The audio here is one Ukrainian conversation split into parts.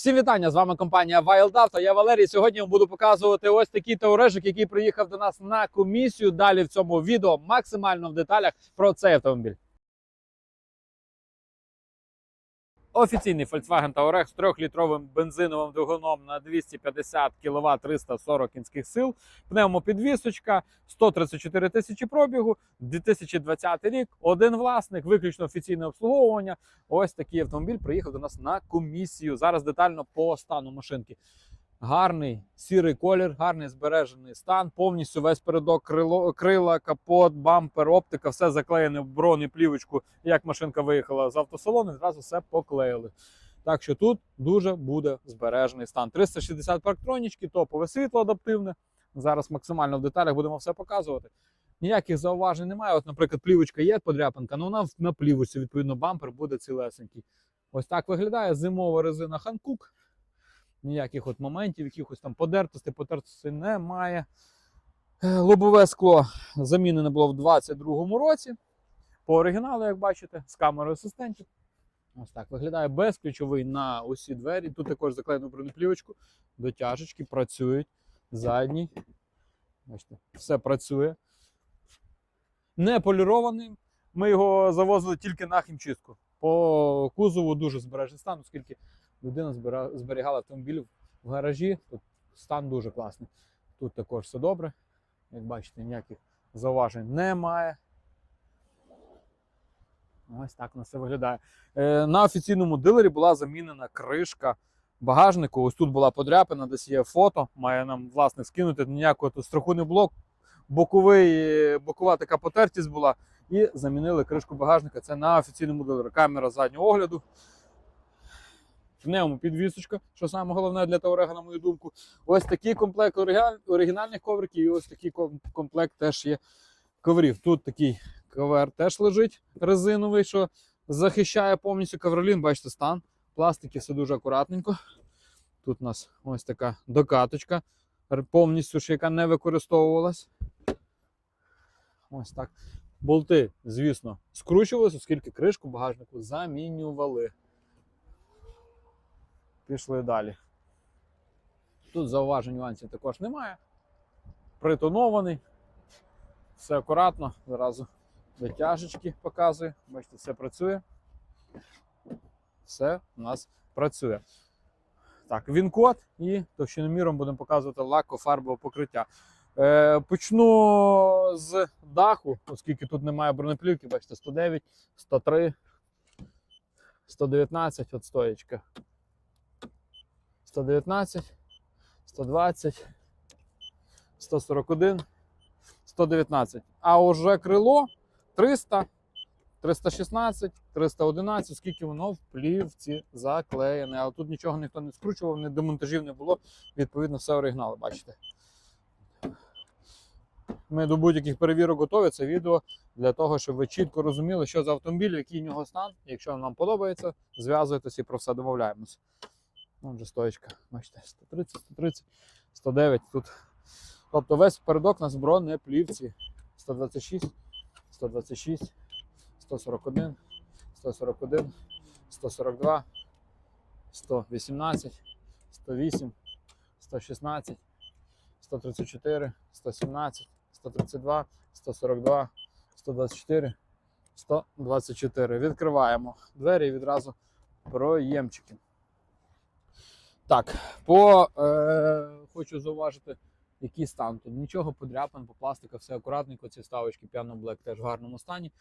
Всім вітання! З вами компанія Wild Auto. Я Валерій. Сьогодні буду показувати ось такий таурежик, який приїхав до нас на комісію. Далі в цьому відео максимально в деталях про цей автомобіль. Офіційний Volkswagen Touareg з 3-літровим бензиновим двигуном на 250 кВт 340 кінських сил, пневмопідвісочка, 134 тисячі пробігу, 2020 рік, один власник, виключно офіційне обслуговування. Ось такий автомобіль приїхав до нас на комісію. Зараз детально по стану машинки. Гарний сірий колір, гарний збережений стан, повністю весь передок крило, крила, капот, бампер, оптика, все заклеєне в бронеплівочку, як машинка виїхала з автосалону, зразу все поклеїли. Так що тут дуже буде збережений стан. 360 парктронічки, топове світло адаптивне. Зараз максимально в деталях будемо все показувати. Ніяких зауважень немає. От, наприклад, плівочка є подряпинка, але вона на плівочці, відповідно, бампер буде цілесенький. Ось так виглядає зимова резина Ханкук. Ніяких от моментів, якихось там подертостей, потертостей немає. Е, Лобове скло замінене було в 2022 році. По оригіналу, як бачите, з камерою асистентів. Ось так виглядає безключовий на усі двері. Тут також заклеєно бронеплівочку. Дотяжечки працюють. Задній. Бачите, все працює. Не полірований. Ми його завозили тільки на хімчистку. По кузову дуже збережений стан, оскільки людина зберігала автомобіль в гаражі. Тут стан дуже класний. Тут також все добре. Як бачите, ніяких зауважень немає. Ось так на все виглядає. Е, на офіційному дилері була замінена кришка багажнику. Ось тут була подряпина, десь є фото. Має нам власник скинути. Ніякого тут страху не було. Боковий, бокова така потертість була. І замінили кришку багажника. Це на офіційному дилері. Камера заднього огляду. Пневмопідвісочка, що саме головне для Таурега, на мою думку. Ось такий комплект оригінальних ковриків, і ось такий комплект теж є коврів. Тут такий ковер теж лежить резиновий, що захищає повністю ковролін. Бачите, стан. Пластики все дуже акуратненько. Тут у нас ось така докаточка, повністю ж яка не використовувалась. Ось так. Болти, звісно, скручувалися, оскільки кришку багажнику замінювали. Пішли далі. Тут зауважень нюансів також немає. Притонований. Все акуратно. Зразу дотяжечки показує. Бачите, все працює. Все у нас працює. Так, він-код і товщиноміром будемо показувати лакофарбове покриття. Е, почну з даху, оскільки тут немає бронеплівки, бачите, 109, 103, 119, от стоєчка. 119, 120, 141, 119. А уже крило 300, 316, 311, скільки воно в плівці заклеєне. Але тут нічого ніхто не скручував, ні демонтажів не було. Відповідно, все оригінал, бачите. Ми до будь-яких перевірок готові. Це відео для того, щоб ви чітко розуміли, що за автомобіль, який в нього стан. Якщо вам подобається, зв'язуйтесь і про все домовляємося. Вон же стоечка, бачите, 130, 130, 109 тут. Тобто весь передок у нас в бронеплівці. 126, 126, 141, 141, 142, 118, 108, 116, 134, 117, 132, 142, 124, 124. Відкриваємо двері і відразу проємчики. Так, по е, хочу зауважити, який стан тут. Нічого подряпан, по пластику, все акуратненько. Ці вставочки Piano Black теж в гарному стані.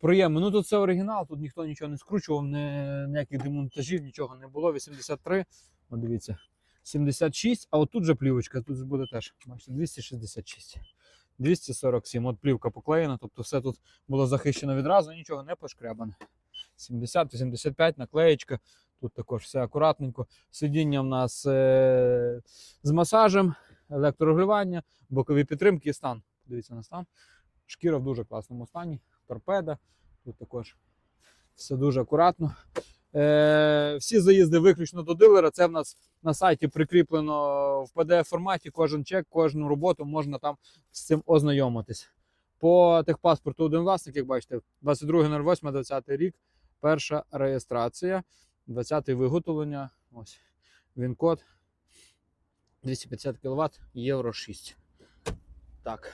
Проєми. Ну тут все оригінал, тут ніхто нічого не скручував, не, ніяких демонтажів, нічого не було. 83. О, дивіться, 76, а отут же плівочка, тут буде теж. Бачите, 266. 247. От плівка поклеєна, тобто все тут було захищено відразу, нічого не пошкрябане. 70-85, наклеєчка. Тут також все акуратненько. Сидіння в нас е- з масажем, електрорегулювання, бокові підтримки і стан. Дивіться на стан. Шкіра в дуже класному стані. Торпеда. Тут також все дуже акуратно. Е- всі заїзди виключно до дилера. Це в нас на сайті прикріплено в pdf форматі. Кожен чек, кожну роботу можна там з цим ознайомитись. По техпаспорту один власник, як бачите, 22.08.20 рік. Перша реєстрація. 20-й виготовлення. Ось. Він код 250 кВт, євро 6. Так.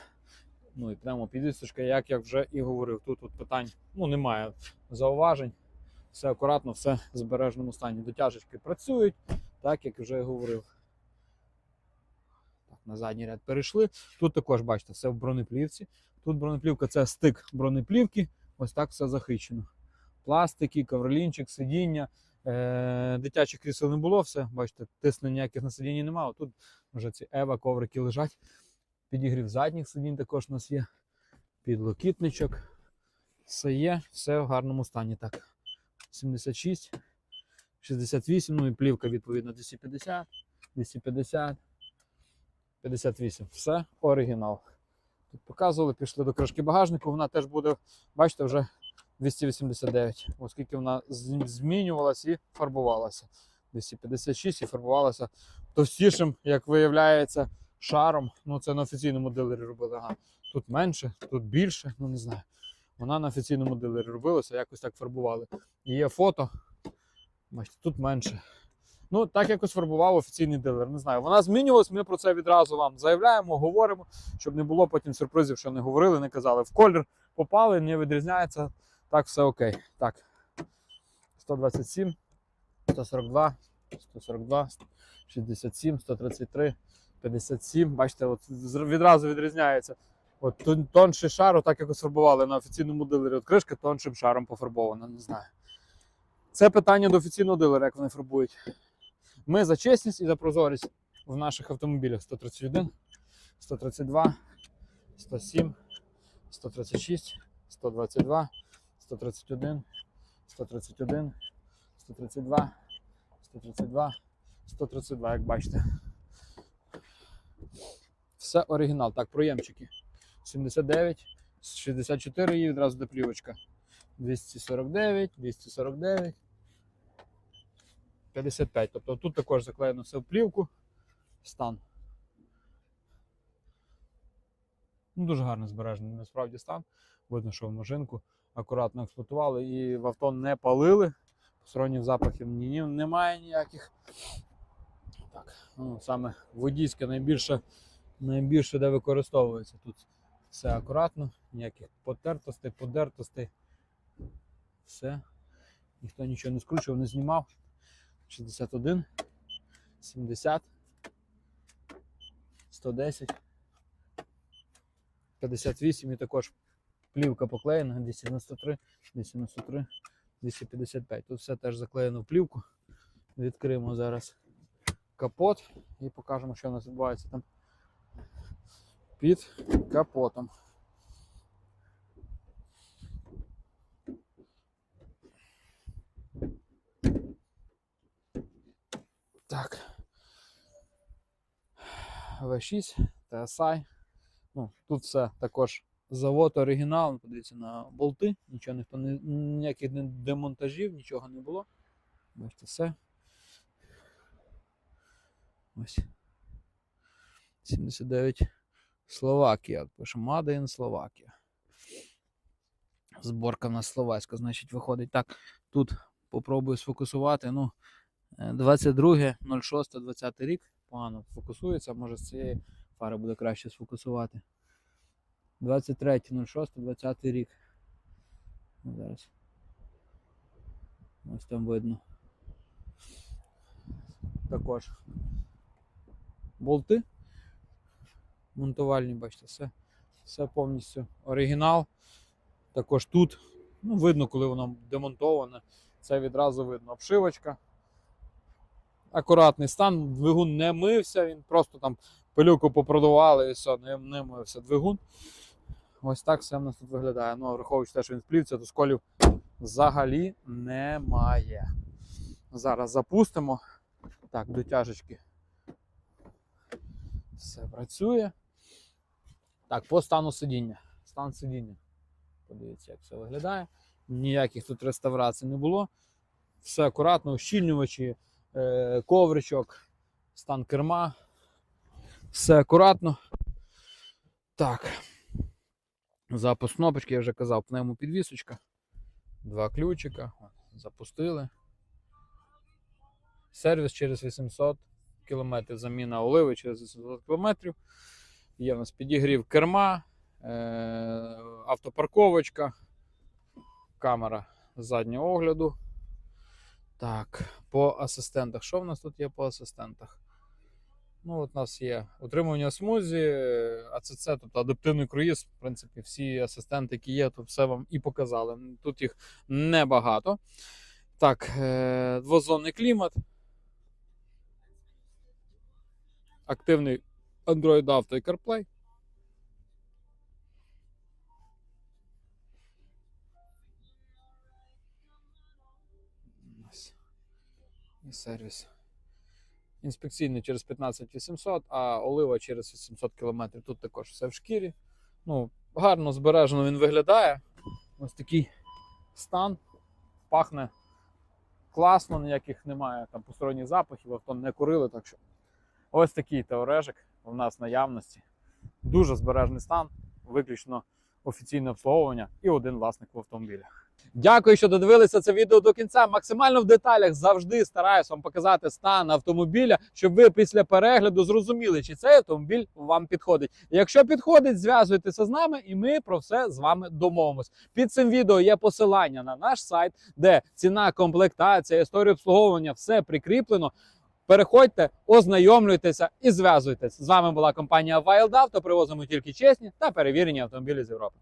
Ну і прямо підвісочка, як я вже і говорив, тут от питань ну, немає зауважень. Все акуратно, все в збережному стані. Дотяжечки працюють, так як вже і говорив. Так, на задній ряд перейшли. Тут також, бачите, все в бронеплівці. Тут бронеплівка це стик бронеплівки. Ось так все захищено. Пластики, ковролінчик, сидіння. Е, дитячих крісел не було, все. Бачите, тисне ніяких на сидінні немає. Тут вже ці Ева коврики лежать. Підігрів задніх сидінь також у нас є. Підлокітничок. Все є, все в гарному стані. Так. 76, 68, ну і плівка відповідно 250, 250, 58. Все оригінал. Тут показували, пішли до кришки багажнику, вона теж буде, бачите, вже 289, оскільки вона змінювалася і фарбувалася. 256 і фарбувалася товстішим, як виявляється, шаром. Ну, це на офіційному дилері робили. Ага. Тут менше, тут більше, ну не знаю. Вона на офіційному дилері робилася, якось так фарбували. І є фото. Бачите, тут менше. Ну, так якось фарбував офіційний дилер. Не знаю. Вона змінювалась, ми про це відразу вам заявляємо, говоримо, щоб не було потім сюрпризів, що не говорили, не казали. В колір попали, не відрізняється. Так, все окей. Так. 127, 142, 142, 67, 133, 57. Бачите, от відразу відрізняється. От тонший шар, отак якось фарбували на офіційному дилері. От кришка тоншим шаром пофарбована, не знаю. Це питання до офіційного дилера, як вони фарбують. Ми за чесність і за прозорість в наших автомобілях 131, 132, 107, 136, 122, 131, 131, 132, 132, 132, як бачите. Все оригінал. Так, проємчики. 79, 64 її відразу до плівочка. 249, 249, 55. Тобто тут також заклеєно все в плівку. Стан. Ну, дуже гарно збережений насправді стан. Видно, що в машинку акуратно експлуатували і в авто не палили. Посторонніх запахів ні, немає ніяких. Так, ну, саме водійське найбільше, найбільше де використовується. Тут все акуратно, ніяких потертостей, подертостей. Все. Ніхто нічого не скручував, не знімав. 61, 70, 110, 58 і також плівка поклеєна, 293, 293, 255. Тут все теж заклеєно в плівку. Відкриємо зараз капот і покажемо, що у нас відбувається там під капотом. Так. V6, TSI. Ну, тут все також завод оригінал. Подивіться на болти. Нічого ніхто не ніяких демонтажів, нічого не було. Бачите, все. Ось. 79 Словакія. От Пише Made Словакія. Зборка в нас словацька, значить, виходить так. Тут попробую сфокусувати. Ну, е, 22, 06, 20 рік. Погано фокусується, може з цієї фари буде краще сфокусувати. 23, 06, 20 рік. Ну, Зараз. Ось там видно. Також болти. Монтувальні, бачите, все, все повністю оригінал. Також тут, ну, видно, коли воно демонтоване, це відразу видно. Обшивочка. Акуратний стан, двигун не мився, він просто там пилюку попродували і все, не, не мився двигун. Ось так все в нас тут виглядає. Ну, враховуючи те, що він в плівці, то сколів взагалі немає. Зараз запустимо. Так, дотяжечки. Все працює. Так, по стану сидіння. Стан сидіння. Подивіться, як все виглядає. Ніяких тут реставрацій не було. Все акуратно, ущільнювачі, е, ковричок, стан керма. Все акуратно. Так. Запуск кнопочки, я вже казав, пневмопідвісочка. Два ключика. Запустили. Сервіс через 800 км, заміна оливи через 800 км. Є в нас підігрів керма, е- автопарковочка, камера заднього огляду. Так, по асистентах. Що в нас тут є по асистентах? Ну, от у нас є утримування смузі, АЦЦ, тобто адаптивний круїз. В принципі, всі асистенти, які є, тут все вам і показали. Тут їх небагато. Так, е- двозонний клімат. Активний Android Auto і CarPlay. І сервіс. Інспекційний через 15800, а олива через 800 км. Тут також все в шкірі. Ну, гарно збережено він виглядає. Ось такий стан. Пахне класно, ніяких немає там посторонніх запахів, авто не курили. Так що ось такий теорешик у нас наявності. Дуже збережний стан, виключно офіційне обслуговування і один власник в автомобілі. Дякую, що додивилися це відео до кінця. Максимально в деталях завжди стараюсь вам показати стан автомобіля, щоб ви після перегляду зрозуміли, чи цей автомобіль вам підходить. Якщо підходить, зв'язуйтеся з нами, і ми про все з вами домовимось. Під цим відео є посилання на наш сайт, де ціна, комплектація, історія обслуговування все прикріплено. Переходьте, ознайомлюйтеся і зв'язуйтесь. З вами була компанія Wild Auto. Привозимо тільки чесні та перевірені автомобілі з Європи.